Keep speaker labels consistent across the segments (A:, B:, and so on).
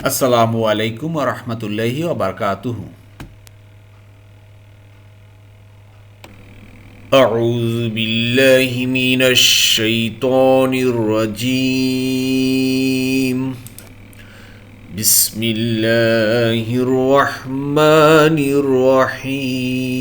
A: আসসালামু আলাইকুম রহমতুল্লাহি ওবরকাতুহু أعوذ بالله من الشيطان الرجيم بسم الله الرحمن الرحيم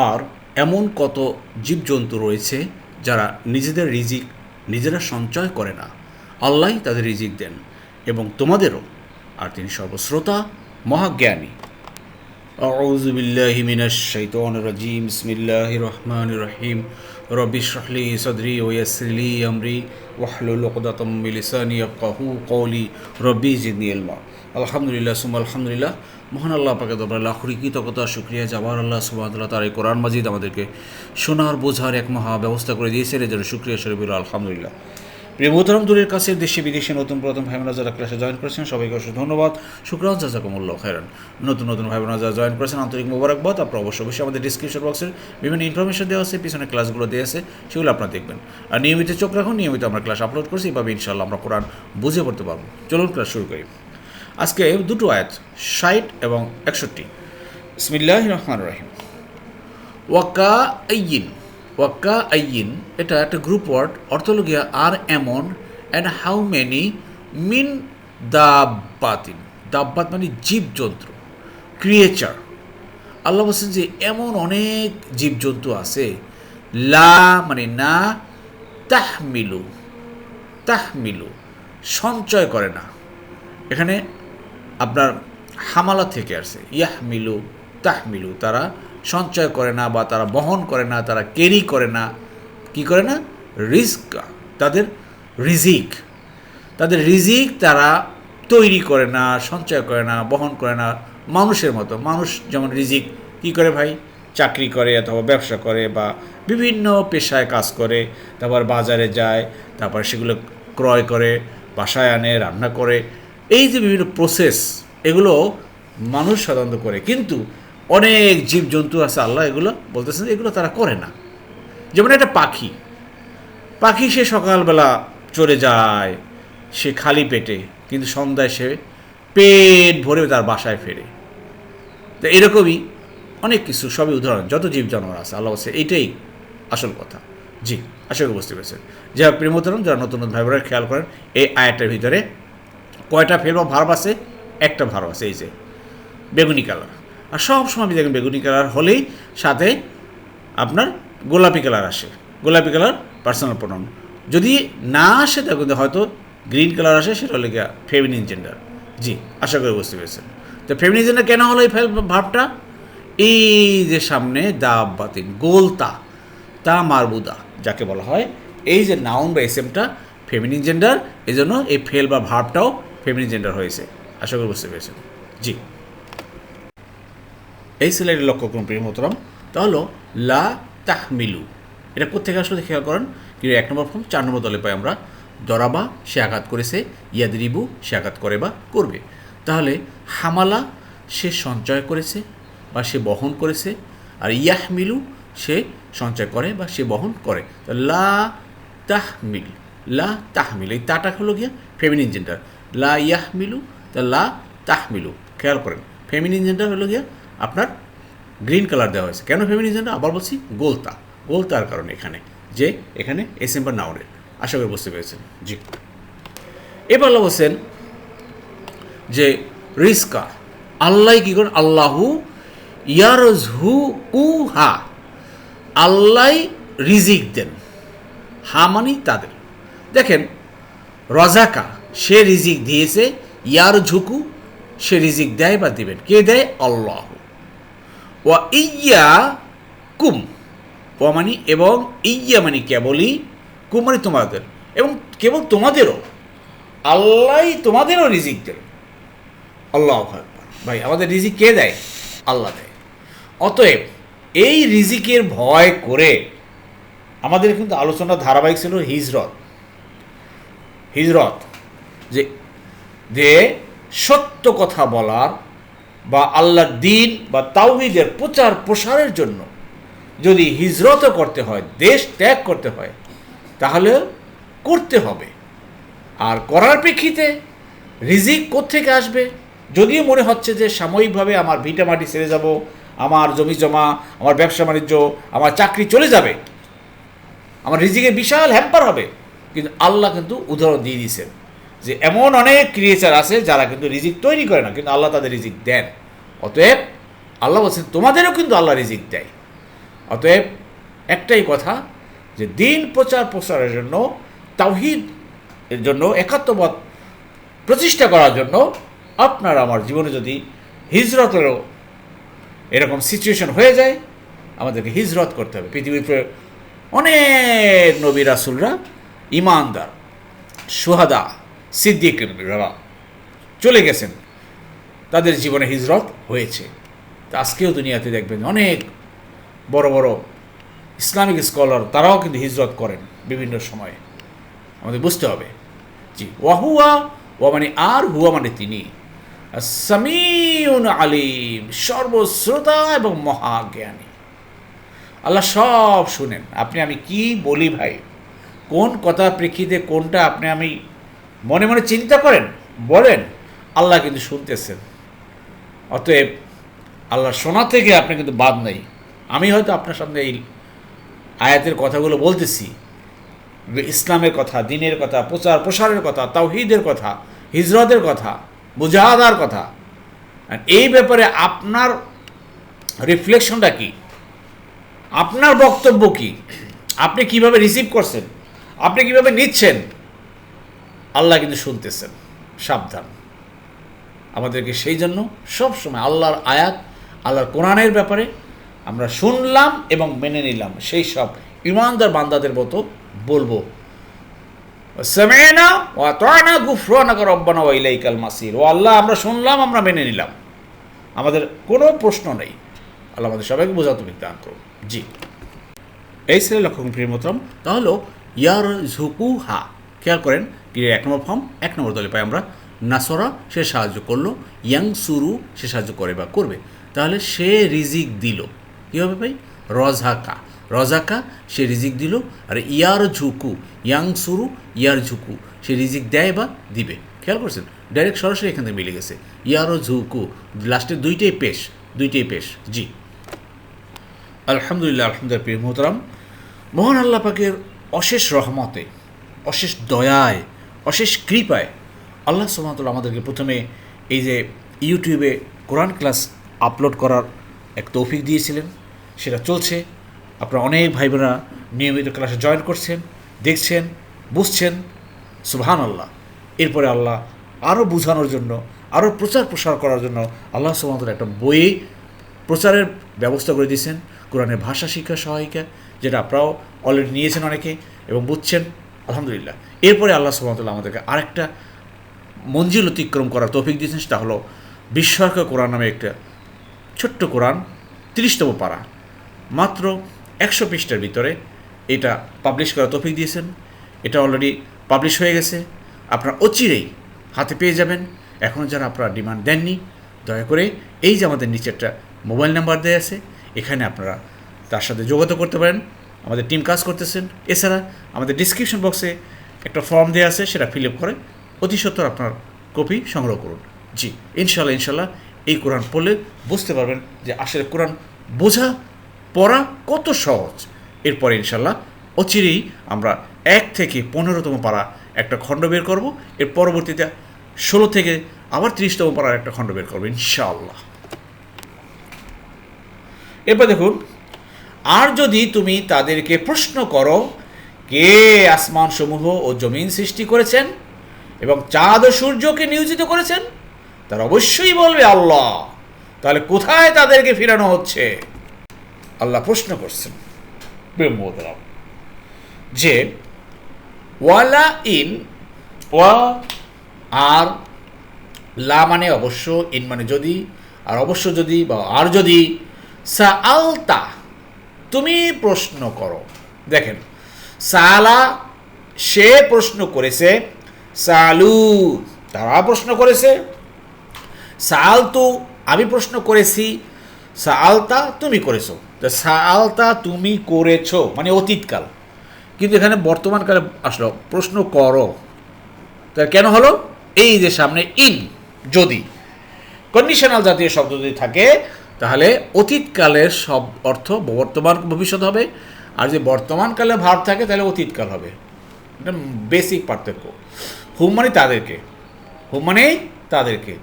A: আর এমন কত জীবজন্তু রয়েছে যারা নিজেদের রিজিক নিজেরা সঞ্চয় করে না আল্লাহ তাদের রিজিক দেন এবং তোমাদেরও। আর তিনি সর্বশ্রোতা, মহাজ্ঞানী। أعوذ بالله من الشيطان الرجيم بسم الله الرحمن الرحيم رب اشرح لي صدري ويسر لي أمري واحلل عقدة من لساني يفقهوا قولي ربي زدني علما আলহামদুলিল্লাহ সুমা আলহামদুলিল্লাহ মহান আল্লাহ পাকে তোমরা লাখুরি কৃতজ্ঞতা শুক্রিয়া যাবার আল্লাহ সুবাহতাল্লাহ তার এই কোরআন মাজিদ আমাদেরকে শোনার বোঝার এক মহা ব্যবস্থা করে দিয়েছেন এর জন্য শুক্রিয়া শরীফুল আলহামদুলিল্লাহ প্রিয় মোহতারাম দূরের কাছে দেশে, বিদেশে নতুন প্রথম ভাই যারা ক্লাসে জয়েন করেছেন, সবাইকে অসংখ্য ধন্যবাদ। শুক্রান জাজাকুমুল্লাহ খায়রান। নতুন নতুন ভাই যারা জয়েন করেছেন, আন্তরিক মোবারকবাদ। আপনার অবশ্যই অবশ্যই আমাদের ডিসক্রিপশন বক্সের বিভিন্ন ইনফরমেশন দেওয়া আছে, পিছনে ক্লাসগুলো দেওয়া আছে, সেগুলো আপনারা দেখবেন। আর নিয়মিত চোখ রাখুন, নিয়মিত আমরা ক্লাস আপলোড করছি, এভাবে ইনশাল্লাহ আমরা কোরআন বুঝে পড়তে পারব। চলুন ক্লাস শুরু করি। আজকে দুটো আয়াত, ষাট এবং একষট্টি। ইসমিল্লাহ রহমান রহিম। ওয়াকা আইয়িন ওয়াক্কা আইয়িন, এটা একটা গ্রুপ ওয়ার্ড অর্থলগিয়া আর এমন অ্যান্ড হাউ মেনি মিন দাব্বাতিন। দাব্বাত মানে জীবজন্তু ক্রিয়েচার আল্লাহ বলছেন যে এমন অনেক জীবজন্তু আছে, লা মানে না, তাহমিলু তাহমিলু, সঞ্চয় করে না। এখানে আপনার হামালা থেকে আসছে ইয়াহমিলু, তাহমিলু, তারা সঞ্চয় করে না বা তারা বহন করে না, তারা ক্যারি করে না, কি করে না? রিস্ক তাদের রিজিক। তাদের রিজিক তারা তৈরি করে না, সঞ্চয় করে না, বহন করে না মানুষের মতো। মানুষ যেমন রিজিক কি করে ভাই? চাকরি করে অথবা ব্যবসা করে বা বিভিন্ন পেশায় কাজ করে, তারপর বাজারে যায়, তারপর সেগুলো ক্রয় করে, বাসায় আনে, রান্না করে। এই যে বিভিন্ন প্রসেস এগুলো মানুষ সাধারণত করে। কিন্তু অনেক জীবজন্তু আছে, আল্লাহ এগুলো বলতেছেন এগুলো তারা করে না। যেমন একটা পাখি। পাখি সে সকালবেলা চলে যায়, সে খালি পেটে, কিন্তু সন্ধ্যায় সে পেট ভরে তার বাসায় ফেরে। তো এরকমই অনেক কিছু, সবই উদাহরণ, যত জীব জানোয়ার আছে, আল্লাহ বলছে এইটাই আসল কথা। জি, আশা করি বুঝতে পেরেছেন। যারা প্রেমোদাহরণ যারা নতুন নতুন ভাই বোনেরা খেয়াল করেন, এই আয়ারটার ভিতরে কয়টা ফেল বা ভার্ব আছে? একটা ভার্ব আছে, এই যে, বেগুনি কালার। আর সব সময় আপনি দেখেন বেগুনি কালার হলেই সাথে আপনার গোলাপি কালার আসে। গোলাপি কালার পার্সোনাল প্রোনাউন যদি না আসে তখন হয়তো গ্রিন কালার আসে, সেটা হলে গিয়া ফেমিনিন জেন্ডার জি, আশা করি বুঝতে পেরেছেন। তো ফেমিনিন জেন্ডার কেন হলো এই ভাবটা? এই যে সামনে দাব বাতিন গোলতা তা মারবুদা যাকে বলা হয়, এই যে নাউন বা এসএমটা ফেমিনিন জেন্ডার এই জন্য এই ফেল বা ভাবটাও ফেমিনিন জেন্ডার হয়েছে। আশা করি বুঝতে পেরেছেন। জি। এই সিলাইটি লক্ষ্য করুন প্রিয় মোতরম তা হলো, লা তাহমিলু। এটা কোথেকে আসলে খেয়াল করেন? কিন্তু এক নম্বর ফর্ম, চার নম্বর দলে পাই আমরা। দরাবা, সে আঘাত করেছে। ইয়াদরিবু, সে আঘাত করে বা করবে। তাহলে, হামালা, সে সঞ্চয় করেছে বা সে বহন করেছে। আর ইয়াহমিলু, সে সঞ্চয় করে বা সে বহন করে। লা তাহমিল লা তাহমিল। এই তাটা হলো গিয়া ফেমিনিন জেন্ডার লা ইয়াহমিলু, তা লা তাহমিলু। খেয়াল করেন। ফেমিনিন জেন্ডার হলো গিয়া আপনার গ্রিন কালার দেওয়া হয়েছে। কেন ফেমিনিন জেন্ডার আবার বলছি, গোলতা। গোলতার কারণে এখানে, যে এখানে এসেম্বার নাউনের আশা করে বুঝতে পেরেছেন। জি। এবার বলছেন যে রিস্কা আল্লাহ কি করেন? আল্লাহু উ হা আল্লাহ রিজিক দেন। হা মানি তাদের। দেখেন, রজাকা, সে রিজিক দিয়েছে ইয়ার ঝুকু সে রিজিক দেয় বা দিবেন। কে দেয়? আল্লাহ। ওয়া ইয়া কুম ও মানি এবং ইয়া মানি কেবলই কুম মানে তোমাদের এবং কেবল তোমাদেরও আল্লাহ তোমাদেরও রিজিক দেন আল্লাহ ভাই, আমাদের রিজিক কে দেয়? আল্লাহ দেয়। অতএব এই রিজিকের ভয় করে আমাদের কিন্তু আলোচনা ধারাবাহিক ছিল হিজরত। হিজরত যে সত্য কথা বলার বা আল্লাহর দিন বা তাওহিদের প্রচার প্রসারের জন্য যদি হিজরতও করতে হয়, দেশ ত্যাগ করতে হয়, তাহলে করতে হবে। আর করার প্রেক্ষিতে রিজিক কোত্থেকে আসবে? যদিও মনে হচ্ছে যে সাময়িকভাবে আমার ভিটা মাটি ছেড়ে যাব, আমার জমি জমা, আমার ব্যবসা বাণিজ্য, আমার চাকরি চলে যাবে। আমার রিজিকের বিশাল হ্যাম্পার হবে। কিন্তু আল্লাহ কিন্তু উদাহরণ দিয়ে দিয়েছেন। যে এমন অনেক ক্রিয়েচার আছে যারা কিন্তু রিজিক তৈরি করে না, কিন্তু আল্লাহ তাদের রিজিক দেন। অতএব আল্লাহ বলছেন, তোমাদেরও কিন্তু আল্লাহ রিজিক দেয়। অতএব একটাই কথা যে দিন প্রচার প্রসারের জন্য, তাওহিদ এর জন্য একাত্মবাদ প্রতিষ্ঠা করার জন্য আপনার আমার জীবনে যদি হিজরতেরও এরকম সিচুয়েশন হয়ে যায়, আমাদেরকে হিজরত করতে হবে। পৃথিবীর উপরে অনেক নবী রাসুলরা ইমানদার, সুহাদা। সিদ্দিকরা চলে গেছেন। তাদের জীবনে হিজরত হয়েছে। তা আজকেও দুনিয়াতে দেখবেন অনেক বড় বড় ইসলামিক স্কলার তারাও কিন্তু হিজরত করেন বিভিন্ন সময়ে। আমাদের বুঝতে হবে জি ওয়াহুয়া ওয়া মানে আর, হুয়া মানে তিনি। সামিউন আলিম, সর্বশ্রোতা এবং মহাজ্ঞানী। আল্লাহ সব শুনেন। আপনি আমি কি বলি ভাই? কোন কথা প্রেক্ষিতে কোনটা আপনি আমি মনে মনে চিন্তা করেন, বলেন, আল্লাহ কিন্তু শুনতেছেন। অতএব আল্লাহ শোনা থেকে আপনি কিন্তু বাদ নেই। আমি হয়তো আপনার সামনে এই আয়াতের কথাগুলো বলতেছি। ইসলামের কথা, দিনের কথা, প্রচার প্রসারের কথা, তাওহিদের কথা, হিজরতের কথা, মুজাহাদার কথা। আর এই ব্যাপারে আপনার রিফ্লেকশনটা কি? আপনার বক্তব্য কি? আপনি কীভাবে রিসিভ করছেন? আপনি কীভাবে নিচ্ছেন? আল্লাহ কিন্তু শুনতেছেন, সাবধান। আমাদেরকে সেই জন্য সবসময় আল্লাহর আয়াত, আল্লাহর কোরআনের ব্যাপারে আমরা শুনলাম এবং মেনে নিলাম। সেই সব ইমানদার বান্দাদের মতো বলব, সেমেনা মাসির। ও আল্লাহ, আমরা শুনলাম, আমরা মেনে নিলাম। আমাদের কোনো প্রশ্ন নেই। আল্লাহ আমাদের সবাইকে বোঝাতে বিজ্ঞান করুন। জি। এই ছেলে লক্ষণ প্রিয় মতম তাহলে ইয়ার ঝুকু হা খেয়াল করেন ক্রিয়ার এক নম্বর ফর্ম এক নম্বর দলে পাই আমরা নাসরা, সে সাহায্য করল, ইয়াং সুরু, সে সাহায্য করে বা করবে। তাহলে সে রিজিক দিল। কীভাবে পাই রজাকা। রজাকা, সে রিজিক দিল। আর ইয়ার ঝুকু, ইয়াং সুরু, ইয়ার ঝুকু, সে রিজিক দেয় বা দিবে। খেয়াল করছেন? ডাইরেক্ট সরাসরি এখান থেকে মিলে গেছে। ইয়ারও ঝুকু লাস্টে দুইটাই পেশ দুইটাই পেশ, জি। আলহামদুলিল্লাহ আলহামদুলিল্লাহ, প্রিয় মোহতরাম। মহান আল্লাহ পাকের অশেষ রহমতে, অশেষ দয়ায় অশেষ কৃপায় আল্লাহ সুমাতুল আমাদেরকে প্রথমে এই যে ইউটিউবে কোরআন ক্লাস আপলোড করার এক তৌফিক দিয়েছিলেন। সেটা চলছে। আপনারা অনেক ভাই বোনেরা নিয়মিত ক্লাসে জয়েন করছেন, দেখছেন, বুঝছেন। সুবহান আল্লাহ এরপরে আল্লাহ আরও বোঝানোর জন্য আরও প্রচার প্রসার করার জন্য আল্লাহ সুমাতুল একটা বই প্রচারের ব্যবস্থা করে দিয়েছেন। কোরআনের ভাষা শিক্ষা সহায়িকা, যেটা আপনারাও অলরেডি নিয়েছেন অনেকে এবং বুঝছেন। আলহামদুলিল্লাহ। এরপরে আল্লাহ সুমতুল্লাহ আমাদেরকে আরেকটা মঞ্জিল অতিক্রম করার তৌফিক দিয়েছেন, সেটা হলো বিস্ময়ক কোরআন নামে একটা ছোট্ট কোরআন, তিরিশতম পাড়া মাত্র একশো পৃষ্ঠার ভিতরে এটা পাবলিশ করার তৌফিক দিয়েছেন। এটা অলরেডি পাবলিশ হয়ে গেছে। আপনারা অচিরেই হাতে পেয়ে যাবেন। এখনও যারা আপনারা ডিমান্ড দেননি, দয়া করে এই যে আমাদের নিচে একটা মোবাইল নাম্বার দেওয়া আছে, এখানে আপনারা তার সাথে যোগাযোগ করতে পারেন। আমাদের টিম কাজ করতেছেন। এছাড়া আমাদের ডিসক্রিপশন বক্সে একটা ফর্ম দেওয়া আছে, সেটা ফিল আপ করে অতি সত্তর আপনার কপি সংগ্রহ করুন। জি ইনশাল্লাহ ইনশাল্লাহ এই কোরআন পড়লে বুঝতে পারবেন যে আসলে কোরআন বোঝা, পড়া কত সহজ। এরপরে ইনশাল্লাহ অচিরেই আমরা এক থেকে পনেরোতম পারা একটা খণ্ড বের করব। এর পরবর্তীতে ষোলো থেকে আবার ত্রিশতম পাড়ার একটা খণ্ড বের করব, ইনশাআল্লাহ। এরপর দেখুন আর যদি তুমি তাদেরকে প্রশ্ন করো, কে আসমান সমূহ ও জমিন সৃষ্টি করেছেন এবং চাঁদ ও সূর্যকে নিয়োজিত করেছেন? তার অবশ্যই বলবে আল্লাহ। তাহলে কোথায় তাদেরকে ফিরানো হচ্ছে? আল্লাহ প্রশ্ন করছেন। যে ওয়ালা ইন, ওয়া আর, লা মানে অবশ্য, ইন মানে যদি, আর অবশ্য যদি বা আর যদি সা আলতা তুমি প্রশ্ন করো। দেখেন, সালা সে প্রশ্ন করেছে, সালু তারা প্রশ্ন করেছে, সালতু আমি প্রশ্ন করেছি, সালতা তুমি করেছ। তো সালতা তুমি করেছ মানে অতীতকাল। কিন্তু এখানে বর্তমানকালে আসলো, প্রশ্ন করো। তা কেন হলো? এই যে সামনে ইন যদি কন্ডিশনাল জাতীয় শব্দ যদি থাকে তাহলে অতীতকালের সব অর্থ বর্তমান ভবিষ্যৎ হবে, আর যে বর্তমানকালে ভাব থাকে, তাহলে অতীতকাল হবে। এটা বেসিক পার্থক্য। হুম মানে তাদেরকে। হুম মানে তাদেরকে।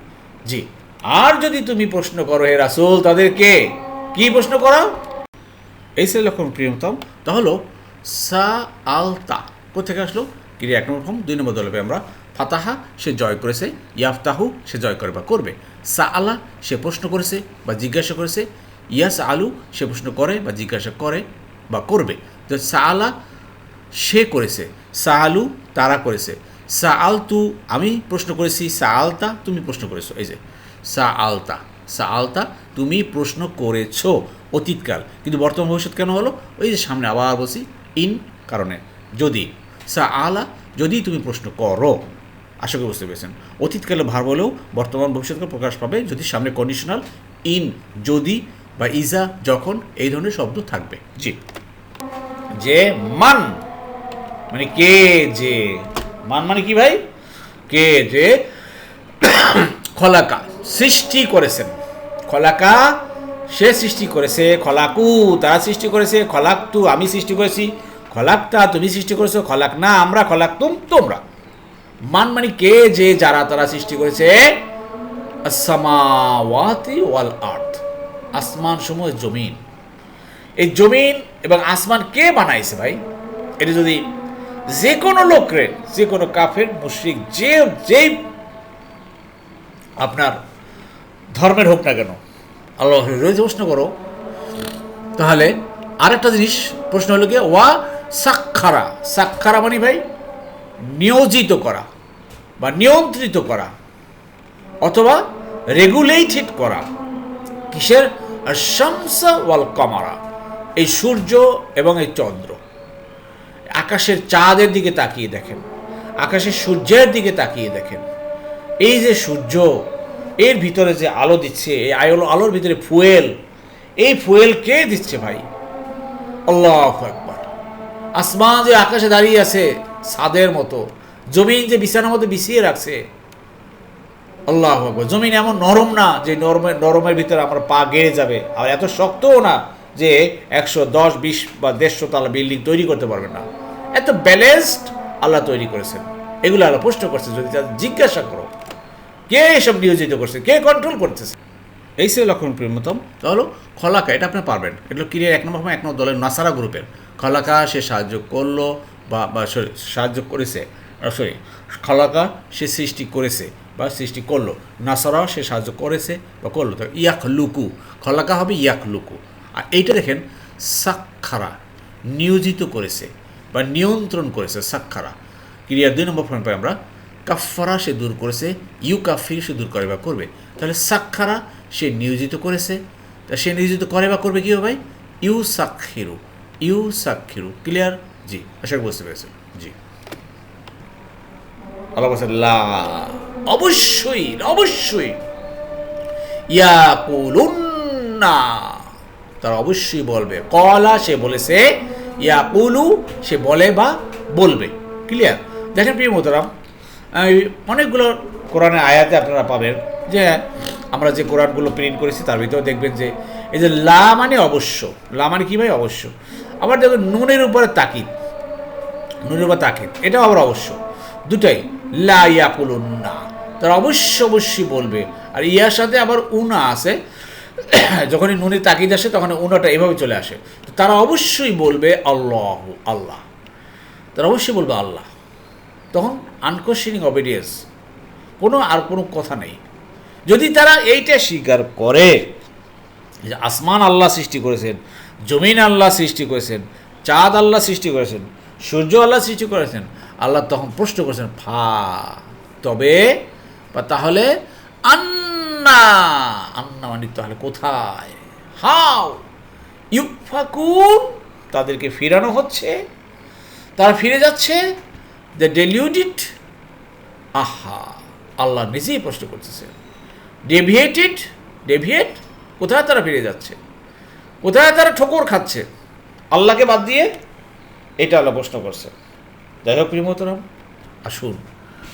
A: জি। আর যদি তুমি প্রশ্ন করো, হে রাসুল, তাদেরকে কি প্রশ্ন করো এই সে লক্ষণ প্রিয়তম। তা হলো সা আলতা কোথেকে আসলো? ক্রিয়া এক নম্বর ফর্ম, দুই নম্বর দলবে আমরা ফাতাহা, সে জয় করেছে। ইয়াফতাহু, সে জয় করে বা করবে। সা আলা সে প্রশ্ন করেছে বা জিজ্ঞাসা করেছে। ইয়াস আলু সে প্রশ্ন করে বা জিজ্ঞাসা করে বা করবে। তো সা আলা সে করেছে। সা আলু তারা করেছে। সা আলতু আমি প্রশ্ন করেছি সা আলতা তুমি প্রশ্ন করেছ। এই যে সা আলতা সা আলতা তুমি প্রশ্ন করেছ অতীতকাল। কিন্তু বর্তমান ভবিষ্যৎ কেন হলো? ওই যে সামনে আবার বলছি, ইন কারণে। যদি সা আলা যদি তুমি প্রশ্ন করো আশা করি বুঝতে পেরেছেন। অতীতকালে ভার বলেও বর্তমান ভবিষ্যৎকাল প্রকাশ পাবে যদি সামনে কন্ডিশনাল ইন যদি বা ইজা, যখন, এই ধরনের শব্দ থাকবে। জি। যে, মান। মানে কে, যে। মান মানে কি ভাই? কে, যে। খলাকা। সৃষ্টি করেছেন। খলাকা, সে সৃষ্টি করেছে। খলাকু, তারা সৃষ্টি করেছে। খলাকতু, আমি সৃষ্টি করেছি। খলাকতা, তুমি সৃষ্টি করেছ। খলাক না, আমরা, খলাকতুম, তোমরা। মান মানে কে যে যারা তারা সৃষ্টি করেছে? আসসামাওয়াতি ওয়াল আর্থ আসমান সমূহ জমিন। এই জমিন এবং আসমান কে বানাইছে ভাই? এটা যদি যে কোনো লোকের যে কোনো কাফের, মুশ্রিক, যে, যেই আপনার ধর্মের হোক না কেন আল্লাহ রয়েছে প্রশ্ন করো, তাহলে আরেকটা জিনিস প্রশ্ন হলো গিয়ে, ওয়া সাক্ষারা। সাক্ষারা মানে ভাই, নিয়োজিত করা। বা নিয়ন্ত্রিত করা, অথবা রেগুলেটেড করা। কিসের? শামসা ওয়াল কমারা, এই সূর্য এবং এই চন্দ্র। আকাশের চাঁদের দিকে তাকিয়ে দেখেন, আকাশের সূর্যের দিকে তাকিয়ে দেখেন। এই যে সূর্য, এর ভিতরে যে আলো দিচ্ছে, এই আলো, আলোর ভিতরে ফুয়েল, এই ফুয়েল কে দিচ্ছে ভাই? আল্লাহ একবার আসমান যে আকাশে দাঁড়িয়ে আছে সাদের মতো। জমিন যে বিছানার মতো বিছিয়ে রাখছে, আল্লাহ জমিন এমন নরম না যে নরমের নরমের ভিতরে আমার পা গেড়ে যাবে। আর এত শক্তও না যে একশো দশ, বিশ বা দেড়শো তালা বিল্ডিং তৈরি করতে পারবে না। এত ব্যালেন্সড আল্লাহ তৈরি করেছেন। এগুলো আল্লাহ প্রশ্ন করছে যদি তাদের জিজ্ঞাসা করো। কে এসব নিয়োজিত করছে? কে কন্ট্রোল করতেছে? এই সে লক্ষণ প্রিয়তম। তাহলে খলাকা, এটা আপনি পারবেন। এটা ক্রিয়ার এক নম্বর এক নম্বর দলের নাসারা গ্রুপের। খলাকা, সে সাহায্য করল বা সাহায্য করেছে। সরি খলাকা সে সৃষ্টি করেছে বা সৃষ্টি করল। নাসারা সে সাহায্য করেছে বা করল। তো ইয়াক লুকু খলাকা হবে ইয়াক লুকু আর এইটা দেখেন, সাক্ষারা, নিয়োজিত করেছে বা নিয়ন্ত্রণ করেছে, সাক্ষারা। ক্রিয়ার দুই নম্বর ফর্ম পাই আমরা কাফারা সে দূর করেছে ইউ কাফির সে দূর করে বা করবে। তাহলে সাক্ষারা সে নিয়োজিত করেছে, তা সে নিয়োজিত করে বা করবে কী ভাই? ইউ সাক্ষিরু ইউ সাক্ষিরু ক্লিয়ার? জি, আশা বুঝতে পেরেছেন। জি। আল্লাহ বলছে লা, অবশ্যই অবশ্যই, ইয়াকুলুন্না। তারা অবশ্যই বলবে। কলা সে বলেছে, ইয়াকুলু সে বলে বা বলবে। ক্লিয়ার দেখেন প্রিয় মোতারাম অনেকগুলো কোরআনের আয়াতে আপনারা পাবেন যে আমরা যে কোরআনগুলো প্রিন্ট করেছি তার ভিতরে দেখবেন যে এই যে লা মানে অবশ্য, লা মানে কী ভাই? অবশ্য। আবার দেখবেন নুনের উপরে তাকিদ, নুনের উপর তাকিদ, এটাও আবার অবশ্য। দুটাই। লা ইয়াকুলুন না তারা অবশ্য অবশ্যই বলবে। আর ইয়ার সাথে আবার উনা আছে। যখনই নুনের তাকিদ আসে তখন উনাটা এভাবে চলে আসে। তারা অবশ্যই বলবে, আল্লাহ আল্লাহ। তারা অবশ্যই বলবে, আল্লাহ। তখন আনকোশ্চেনিং অবিডিয়েন্স কোনো আর কোনো কথা নেই। যদি তারা এইটা স্বীকার করে, যে আসমান আল্লাহ সৃষ্টি করেছেন, জমিন আল্লাহ সৃষ্টি করেছেন, চাঁদ আল্লাহ সৃষ্টি করেছেন, সূর্য আল্লাহ সৃষ্টি করেছেন আল্লাহ তখন প্রশ্ন করেছেন, ফা, তবে, বা তাহলে আন্না আন্না মানে তাহলে কোথায়? হাও ইউফাকুন তাদেরকে ফিরানো হচ্ছে। তারা ফিরে যাচ্ছে দ্য ডেলিউডিট আহা, আল্লাহ নিজেই প্রশ্ন করতেছে ডেভিয়েটেড ডেভিয়েট, কোথায় তারা ফিরে যাচ্ছে? কোথায় তারা ঠোকর খাচ্ছে? আল্লাহকে বাদ দিয়ে
B: এটা আল্লাহ প্রশ্ন করছে যাই হোক প্রিয়মতরাম আসুন।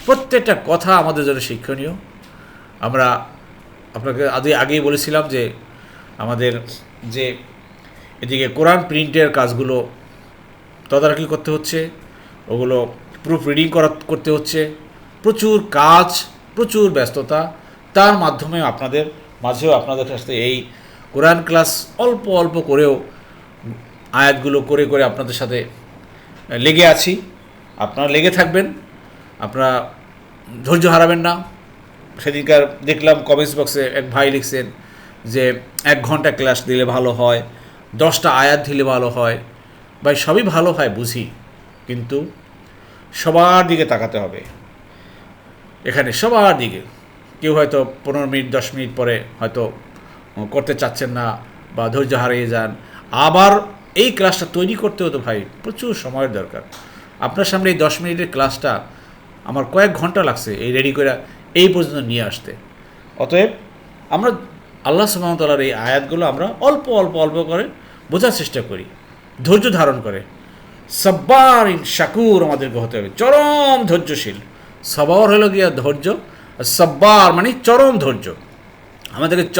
B: প্রত্যেকটা কথা আমাদের জন্য শিক্ষণীয়। আমরা আপনাকে আগে আগেই বলেছিলাম যে আমাদের যে এদিকে কোরআন প্রিন্টের কাজগুলো তদারকি করতে হচ্ছে, ওগুলো প্রুফ রিডিং করা, করতে হচ্ছে। প্রচুর কাজ, প্রচুর ব্যস্ততা, তার মাধ্যমে আপনাদের মাঝেও আপনাদের সাথে এই কোরআন ক্লাস অল্প অল্প করেও আয়াতগুলো করে করে আপনাদের সাথে লেগে আছি। আপনারা লেগে থাকবেন, আপনারা ধৈর্য হারাবেন না। সেদিনকার দেখলাম কমেন্টস বক্সে এক ভাই লিখছেন যে, এক ঘণ্টা ক্লাস দিলে ভালো হয়, দশটা আয়াত দিলে ভালো হয়। ভাই, সবই ভালো হয়, বুঝি। কিন্তু সবার দিকে তাকাতে হবে। এখানে সবার দিকে। কেউ হয়তো পনেরো মিনিট, দশ মিনিট পরে হয়তো করতে চাচ্ছেন না বা ধৈর্য হারিয়ে যান। আবার এই ক্লাসটা তৈরি করতে হতো ভাই প্রচুর সময়ের দরকার। আপনার সামনে এই দশ মিনিটের ক্লাসটা আমার কয়েক ঘণ্টা লাগছে এই রেডি করে এই পর্যন্ত নিয়ে আসতে। অতএব আমরা আল্লাহ সুমতলার এই আয়াতগুলো আমরা অল্প অল্প অল্প করে বোঝার চেষ্টা করি, ধৈর্য ধারণ করে। সব্বার শাকুর আমাদেরকে হতে হবে, চরম ধৈর্যশীল। সবার হলো গিয়া ধৈর্য সব্বার মানে চরম ধৈর্য। আমাদেরকে চ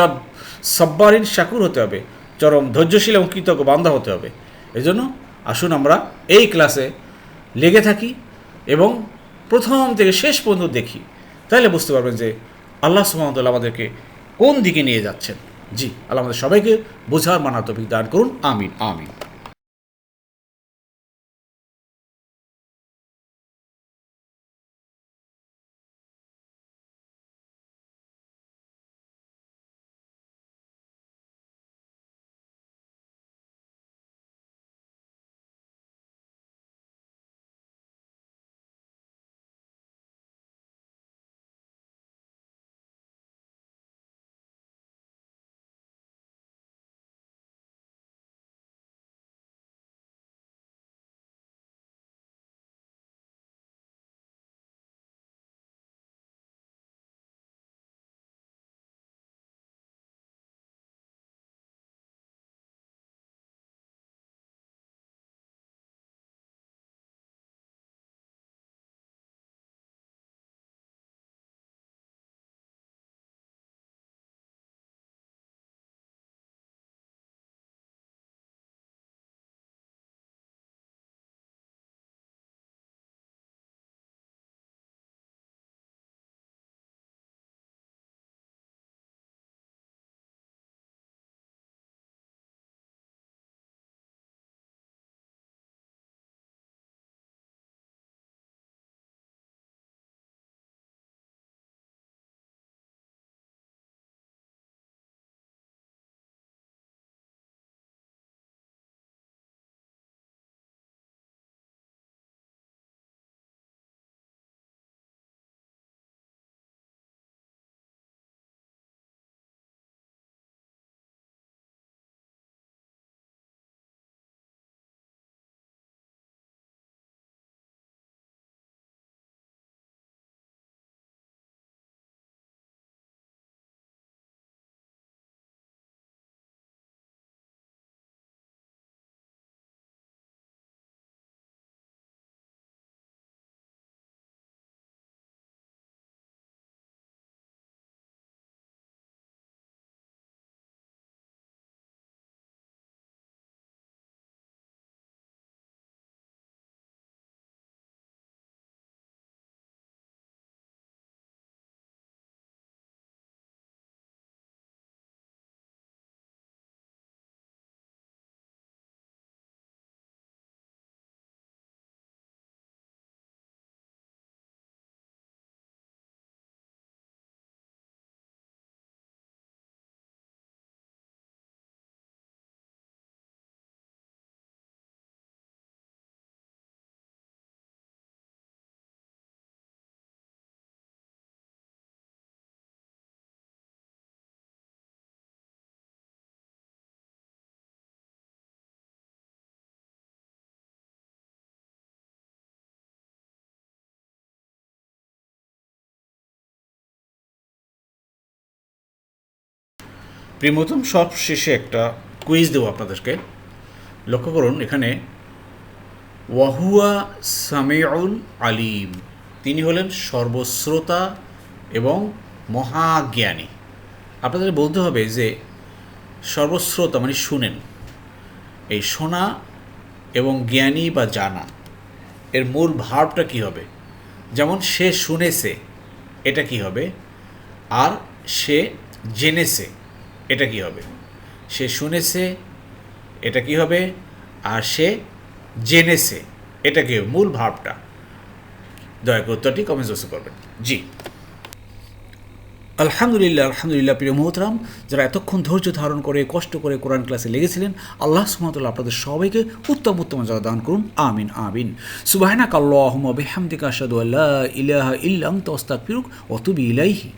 B: সব্বার ইন শাকুর হতে হবে, চরম ধৈর্যশীল এবং কৃতজ্ঞ বান্ধা হতে হবে। এই জন্য আসুন আমরা এই ক্লাসে লেগে থাকি এবং প্রথম থেকে শেষ পর্যন্ত দেখি, তাহলে বুঝতে পারবেন যে আল্লাহ সুহামতাল্লাহ আমাদেরকে কোন দিকে নিয়ে যাচ্ছেন। জি, আল্লাহ আমাদের সবাইকে বোঝার মানা তফিক দান করুন। আমিন আমিন। প্রিমতম সব শেষে একটা কুইজ দেবো আপনাদেরকে। লক্ষ্য করুন, এখানে
A: ওয়াহুয়া সামিউল আলিম। তিনি হলেন সর্বশ্রোতা এবং মহাজ্ঞানী। আপনাদের বলতে হবে যে, সর্বশ্রোতা মানে শুনেন। এই শোনা এবং জ্ঞানী বা জানা, এর মূল ভাবটা কি হবে? যেমন সে শুনেছে, এটা কি হবে? আর সে জেনেছে এটা কি হবে? সে শুনেছে, এটা কি হবে? আর সে জেনেছে, এটা কি মূল ভাবটা। দয়া করে উত্তরটি কমেন্ট বক্সে করবেন। জি। আলহামদুলিল্লাহ আলহামদুলিল্লাহ, প্রিয় মোহতরাম, যারা এতক্ষণ ধৈর্য ধারণ করে, কষ্ট করে কোরআন ক্লাসে লেগেছিলেন, আল্লাহ সুমতুল্লাহ আপনাদের সবাইকে উত্তম উত্তম যারা দান করুন। আমিন আমিন। সুবাহনা কাল্লাহম বেহামদিকা আসাদু আল্লাহ ইলাহা ইল্লাং তস্তাক ফিরুক অতুবি ইলাইহি।